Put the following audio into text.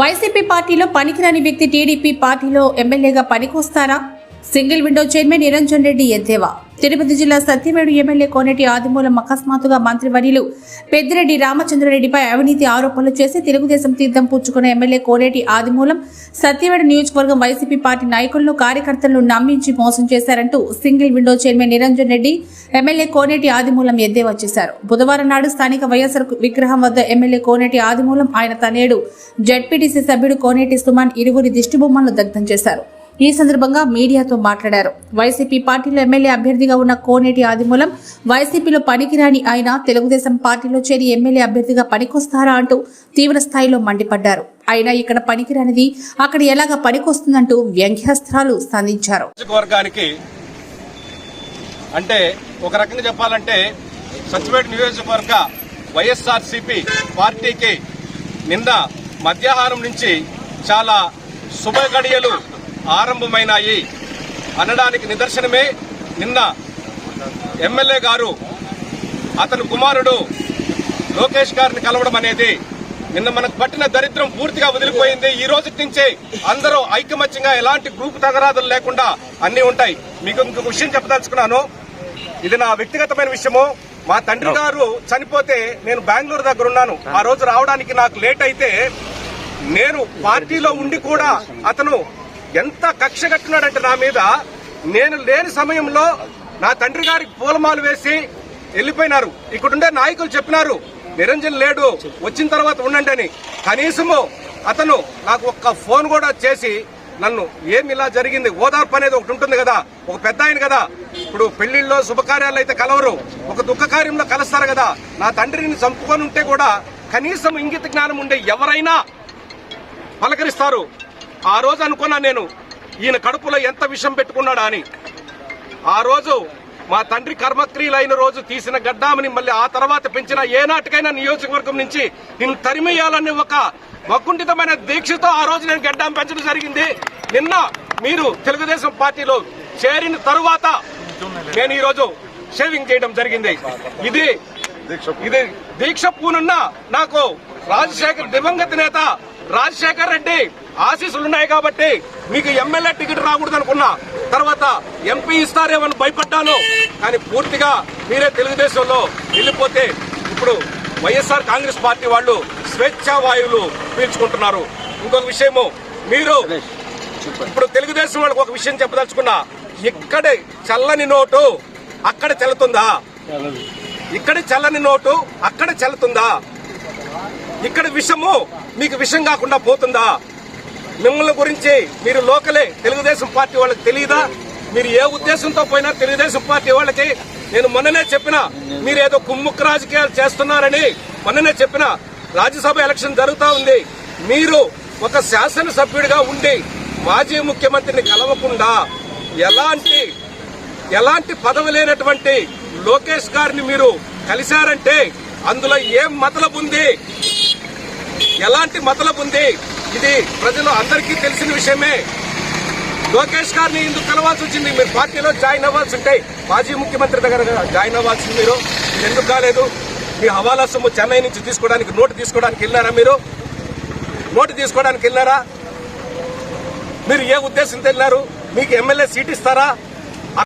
YCP పార్టీలో పనికిరాని వ్యక్తి టీడీపీ పార్టీలో ఎమ్మెల్యేగా పనికొస్తారా? Single window chairman Niranjan Reddy ఎద్దేవా. తిరుపతి జిల్లా సత్యవేడు ఎమ్మెల్యే కోనేటి ఆదిమూలం అకస్మాత్తుగా మంత్రివర్యులు పెద్దిరెడ్డి రామచంద్రరెడ్డిపై అవినీతి ఆరోపణలు చేసి తెలుగుదేశం తీర్థం పుచ్చుకున్న ఎమ్మెల్యే కోనేటి ఆదిమూలం సత్యవేడు నియోజకవర్గం వైసీపీ పార్టీ నాయకులను కార్యకర్తలను నమ్మించి మోసం చేశారంటూ single window chairman Niranjan Reddy MLA Koneti Adimulam ఎద్దేవా చేశారు. బుధవారం నాడు స్థానిక వైఎస్ఆర్ విగ్రహం వద్ద ఎమ్మెల్యే కోనేటి ఆదిమూలం ఆయన తనేడు జడ్పీటీసీ సభ్యుడు కోనేటి సుమన్ ఇరువురి దిష్టిబొమ్మలను దగ్ధం చేశారు. ఈ సందర్భంగా మీడియాతో మాట్లాడారు. వైసీపీ పార్టీలో ఎమ్మెల్యే అభ్యర్థిగా ఉన్న కోనేటి ఆదిమూలం వైసీపీలో పనికిరాని ఆయన తెలుగుదేశం పార్టీలో చేరి ఎమ్మెల్యే అభ్యర్థిగా పనికొస్తారా అంటూ తీవ్ర స్థాయిలో మండిపడ్డారు. అయినా ఇక్కడ పనికిరానిది అక్కడ ఎలాగ పనికొస్తుందంటూ వ్యంగ్యాస్త్రాలు సంధించారు అంటే ఒక రకంగా చెప్పాలంటే సచివేట్ నియోజకవర్గ వైఎస్ఆర్సీపీ పార్టీకి నిన్న మధ్యాహ్నం నుంచి చాలా శుభ గడియలు ఆరంభమైనాయి అనడానికి నిదర్శనమే నిన్న ఎమ్మెల్యే గారు అతని కుమారుడు లోకేష్ గారిని కలవడం అనేది నిన్న మనకు పట్టిన దరిద్రం పూర్తిగా వదిలిపోయింది. ఈ రోజు నుంచే అందరూ ఐకమత్యంగా ఎలాంటి గ్రూప్ తగరాదులు లేకుండా అన్ని ఉంటాయి. మీకు ఇంకొక విషయం చెప్పదలుచుకున్నాను. ఇది నా వ్యక్తిగతమైన విషయము. మా తండ్రి గారు చనిపోతే నేను బెంగళూరు దగ్గర ఉన్నాను. ఆ రోజు రావడానికి నాకు లేట్ అయితే నేను పార్టీలో ఉండి కూడా అతను ఎంత కక్ష కట్టినాడంటే నా మీద నేను లేని సమయంలో నా తండ్రి గారికి పూలమాలు వేసి వెళ్ళిపోయినారు. ఇక్కడుండే నాయకులు చెప్పినారు నిరంజన్ లేడు వచ్చిన తర్వాత ఉండండి అని. కనీసము అతను నాకు ఒక్క ఫోన్ కూడా చేసి నన్ను ఏమి ఇలా జరిగింది ఓదార్పు అనేది ఒకటి ఉంటుంది కదా ఒక పెద్ద ఆయన కదా. ఇప్పుడు పెళ్ళిళ్ళలో శుభకార్యాలు అయితే కలవరు ఒక దుఃఖ కార్యంలో కలుస్తారు కదా. నా తండ్రిని చంపుకొని ఉంటే కూడా కనీసం ఇంగిత జ్ఞానం ఉండే ఎవరైనా పలకరిస్తారు. ఆ రోజు అనుకున్నా నేను ఈయన కడుపులో ఎంత విషం పెట్టుకున్నాడా అని. ఆ రోజు మా తండ్రి కర్మక్రియలైన రోజు తీసిన గడ్డామని మళ్ళీ ఆ తర్వాత పెంచిన ఏనాటికైనా నియోజకవర్గం నుంచి నిన్ను తరిమేయాలని ఒక వకుంఠితమైన దీక్షతో ఆ రోజు నేను గడ్డాం పెంచడం జరిగింది. నిన్న మీరు తెలుగుదేశం పార్టీలో చేరిన తరువాత నేను ఈరోజు షేవింగ్ చేయడం జరిగింది. ఇది ఇది దీక్ష పూనున్న నాకు రాజశేఖర్ దివంగత నేత రాజశేఖర్ రెడ్డి ఆశీస్సులు ఉన్నాయి కాబట్టి మీకు ఎమ్మెల్యే టికెట్ రాకూడదు అనుకున్నా తర్వాత ఎంపీ ఇస్తారేమని భయపడ్డాను. కానీ పూర్తిగా మీరే తెలుగుదేశంలో వెళ్ళిపోతే ఇప్పుడు వైఎస్ఆర్ కాంగ్రెస్ పార్టీ వాళ్ళు స్వేచ్ఛా వాయువులు పీల్చుకుంటున్నారు. ఇంకొక విషయము మీరు ఇప్పుడు తెలుగుదేశం వాళ్ళకి ఒక విషయం చెప్పదలుచుకున్నా ఇక్కడే చల్లని నోటు అక్కడ చెల్లుతుందా? ఇక్కడ చల్లని నోటు అక్కడ చెల్లుతుందా? ఇక్కడ విషము మీకు విషం కాకుండా పోతుందా? మిమ్మల్ని గురించి మీరు లోకలే తెలుగుదేశం పార్టీ వాళ్ళకి తెలియదా? మీరు ఏ ఉద్దేశంతో పోయినా తెలుగుదేశం పార్టీ వాళ్ళకి నేను మొన్ననే చెప్పిన మీరు ఏదో రాజకీయాలు చేస్తున్నారని మొన్ననే చెప్పిన రాజ్యసభ ఎలక్షన్ జరుగుతా ఉంది. మీరు ఒక శాసనసభ్యుడిగా ఉండి మాజీ ముఖ్యమంత్రిని కలవకుండా ఎలాంటి ఎలాంటి పదవి లేనటువంటి లోకేష్ గారిని మీరు కలిశారంటే అందులో ఏం మతలబుంది? ఎలాంటి మతలబుంది? ఇది ప్రజలు అందరికీ తెలిసిన విషయమే. లోకేష్ గారిని ఇందుకు కలవాల్సి వచ్చింది. మీరు పార్టీలో జాయిన్ అవ్వాల్సి ఉంటాయి మాజీ ముఖ్యమంత్రి దగ్గర జాయిన్ అవ్వాల్సింది మీరు. ఎందుకు కాలేదు? మీ హవాలా సొమ్ము చెన్నై నుంచి తీసుకోవడానికి నోటు తీసుకోవడానికి వెళ్ళారా మీరు? నోటు తీసుకోవడానికి వెళ్ళారా మీరు ఏ ఉద్దేశంతో వెళ్ళారు మీకు ఎమ్మెల్యే సీట్ ఇస్తారా?